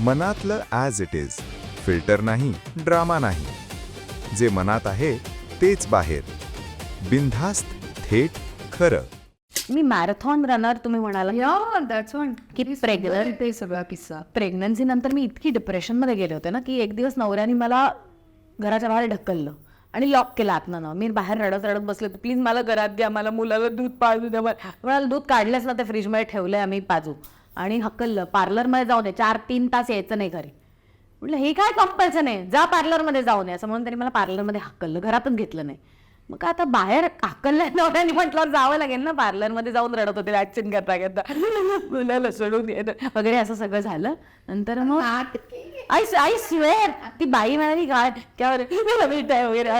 मनातलं as it is filter नाही drama नाही. जे मनात आहे तेच बाहेर. बिनधास्त थेट खरं. मी मॅरेथॉन रनर तुम्ही म्हणाला या दॅट्स वन की प्रेग्नंट ते सगळा किस्सा. प्रेग्नन्सी नंतर मी इतकी डिप्रेशनमध्ये गेले होते ना की एक दिवस नवऱ्याने मला घराच्या बाहेर ढकललं. आणि लॉक केलं आतनं ना. मी बाहेर रडत रडत बसले प्लीज मला घरात घ्या. मला मुलाला दूध पाजू द्या. मला दूध काढलंच ना ते फ्रीजमध्ये ठेवलंय आम्ही पाजू. आणि हकललं पार्लरमध्ये जाऊ दे. चार तीन तास यायचं नाही घरी. म्हटलं हे काय कंपल्सन आहे? जा पार्लरमध्ये जाऊ नये असं म्हणून त्यांनी मला पार्लरमध्ये हकललं घरातच घेतलं नाही. मग काय आता बाहेर हकललं नवऱ्याने म्हटलं जावं लागेल ना? पार्लरमध्ये जाऊन रडत होते ऍक्शन करता करता मुलाला सोडून येणं वगैरे असं सगळं झालं. नंतर मग आय आय स्वेअर ती बाई म्हणाली काय भेटाय वगैरे.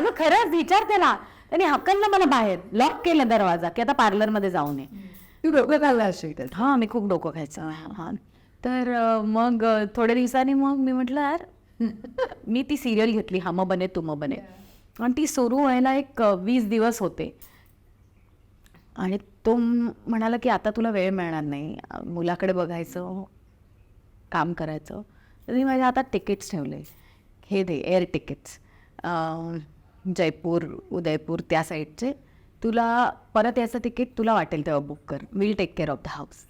मग खरंच विचारते ना. त्यांनी हकललं मला बाहेर लॉक केलं दरवाजा की आता पार्लरमध्ये जाऊ नये. तू डोकं असेल हां मी खूप डोकं खायचं. हां. तर मग थोड्या दिवसांनी मग मी म्हटलं यार मी ती सिरियल घेतली. हम बने तुम बने. आणि ती सुरू व्हायला एक वीस दिवस होते. आणि तो म्हणाला की आता तुला वेळ मिळणार नाही. मुलाकडे बघायचं काम करायचं. तर मी माझ्या हातात तिकीट्स ठेवले. हे दे एअर तिकीट्स जयपूर उदयपूर त्या साईडचे तुला परत याचं तिकीट तुला वाटेल तेव्हा बुक कर. Will take care of the house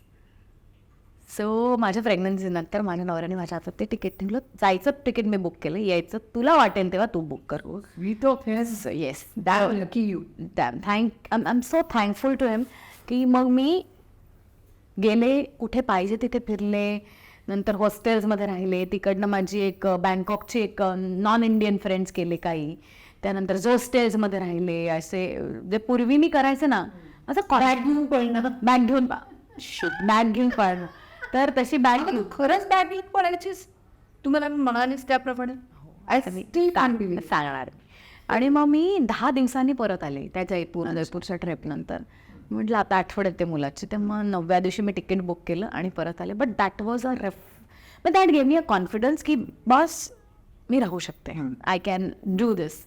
so माझ्या प्रेग्नन्सी नंतर माझ्या नवऱ्याने माझ्या हातात ते तिकीट ठेवलं जायचं तिकीट मी बुक केलं. यायचं तुला वाटेल तेव्हा तू बुक कर. We face yes lucky you damn thank I am so thankful to him की मग मी गेले कुठे पाहिजे तिथे फिरले नंतर हॉस्टेल्समध्ये राहिले. तिकडनं माझी एक बँकॉकची एक नॉन इंडियन फ्रेंड्स केले काही. त्यानंतर जोस्टेल्समध्ये राहिले असे जे पूर्वी मी करायचे ना असं बॅग घेऊन पळणं बॅग घेऊन बॅग घेऊन पळणं. तर तशी बॅग तू खरंच बॅग पडायचीस तुम्हाला म्हणालीस त्याप्रमाणे सांगणार आणि मग मी दहा दिवसांनी परत आले त्या जयपूर जयपूरच्या ट्रिपनंतर म्हटलं आता आठवड येते मुलाची. मग नवव्या दिवशी मी तिकीट बुक केलं आणि परत आले. But that was a ref but that game me a confidence की बस मी राहू शकते. आय कॅन डू दिस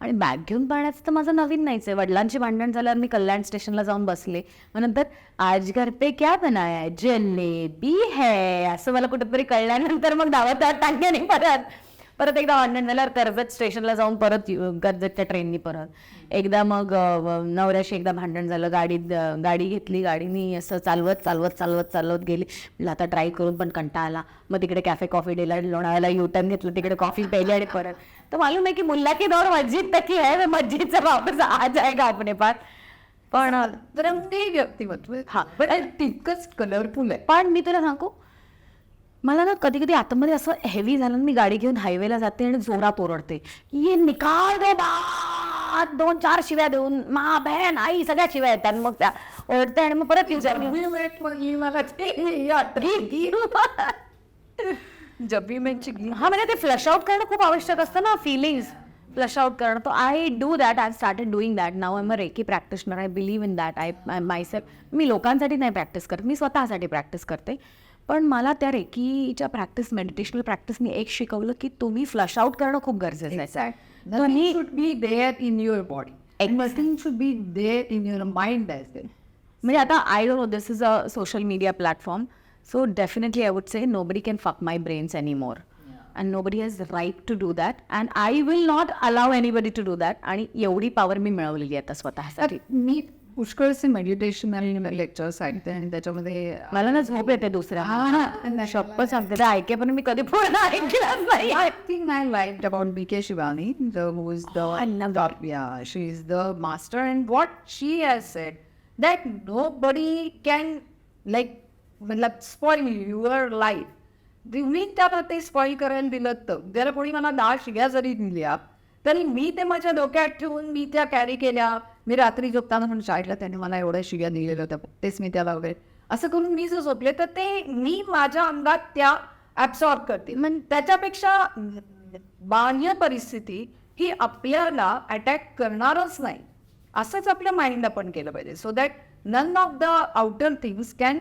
आणि बॅग घेऊन पाहण्याचं तर माझं नवीन नाहीच आहे. वडिलांची भांडण झाल्यावर मी कल्याण स्टेशनला जाऊन बसले. मग नंतर आज घर पे क्या बनाया जलेबी है. असं मला कुठेतरी कळल्यानंतर मग दावत टाकल्या नाही परत. परत एकदा झाल्यावर कर्जत स्टेशनला जाऊन परत कर्जतच्या ट्रेननी परत. एकदा मग नवऱ्याशी एकदा भांडण झालं. गाडीत गाडी घेतली. गाडीनी असं चालवत चालवत चालवत चालवत गेली. म्हटलं आता ट्राय करून पण कंटाळा आला. मग तिकडे कॅफे कॉफी डेला लोणावळ्याला युटर्न घेतलं. तिकडे कॉफी प्यायली आणि परत. तर मालूम आहे की मुल्ला की दौर मस्जिद तक ही. है मैं मस्जिद से वापस आ जाएगा अपने पास. पण अ, तर ते व्यक्तिमत्व. हा. पण तितकंच कलरफुल आहे. पण मी तुला सांगू मला ना कधी कधी आतमध्ये असं हेवी झालं मी गाडी घेऊन हायवेला जाते आणि जोरात ओरडते. ये निकाल दे बात दोन चार शिव्या देऊन मा बहन आई सगळ्या शिव्या येतात. मग त्या ओरडते आणि मग परत येऊ जबी मेट मग ही म्हणजे ते फ्लश आउट करणं खूप आवश्यक असतं ना फिलिंग्स फ्लश आउट करणं. तो I do that I started doing that now I am a reiki practitioner I believe in that I I myself मी लोकांसाठी नाही प्रॅक्टिस करत. मी स्वतःसाठी प्रॅक्टिस करते. पण मला त्या रेकीच्या प्रॅक्टिस मेडिटेशनल प्रॅक्टिसनी एक शिकवलं की तुम्ही फ्लश आउट करणं खूप गरजेचं आहे. Your body. And nothing should be there in your mind as well. म्हणजे आता I don't know this is a social media platform so definitely I would say nobody can fuck my brains any more and nobody has right to do that and I will not allow anybody to do that आणि एवढी power मी मिळवलेली आहे आता स्वतःसाठी. मी पुष्कळचे meditation आणि lectures ऐकते आणि त्याच्यामध्ये मला ना झोप येते दुसऱ्या हा शप्प सांगते ऐके पण मी कधी पूर्ण ऐकलंच नाही I liked about B.K. Shivani, the who is the I love top, yeah, she is the master, and what she has said that nobody can like मतलब spoil your life. तुम्ही त्याला ते स्पॉईल करायला दिलं तर जर कोणी मला दहा शिव्या जरी दिल्या तरी मी ते माझ्या डोक्यात ठेवून मी त्या कॅरी केल्या. मी रात्री झोपताना म्हणून शाळेला त्याने मला एवढ्या शिव्या दिलेल्या होत्या तेच मी त्याला वगैरे. असं करून मी जर झोपले तर ते मी माझ्या अंगात त्या ऍब्सॉर्ब करते मग त्याच्यापेक्षा बाह्य परिस्थिती ही आपल्याला अटॅक करणारच नाही. असंच आपल्या माइंडला पण केलं पाहिजे. So that none of the outer things can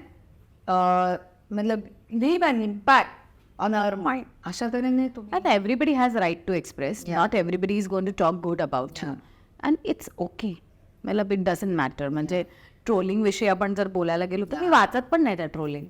मतलब leave an impact on our mind अशा तऱ्हेने तुम्ही And everybody has right to express. Not everybody is going to talk good about you. And it's okay. मला it doesn't matter म्हणजे trolling विषयी आपण जर बोलायला गेलो तर मी वाचत पण नाही त्या ट्रोलिंग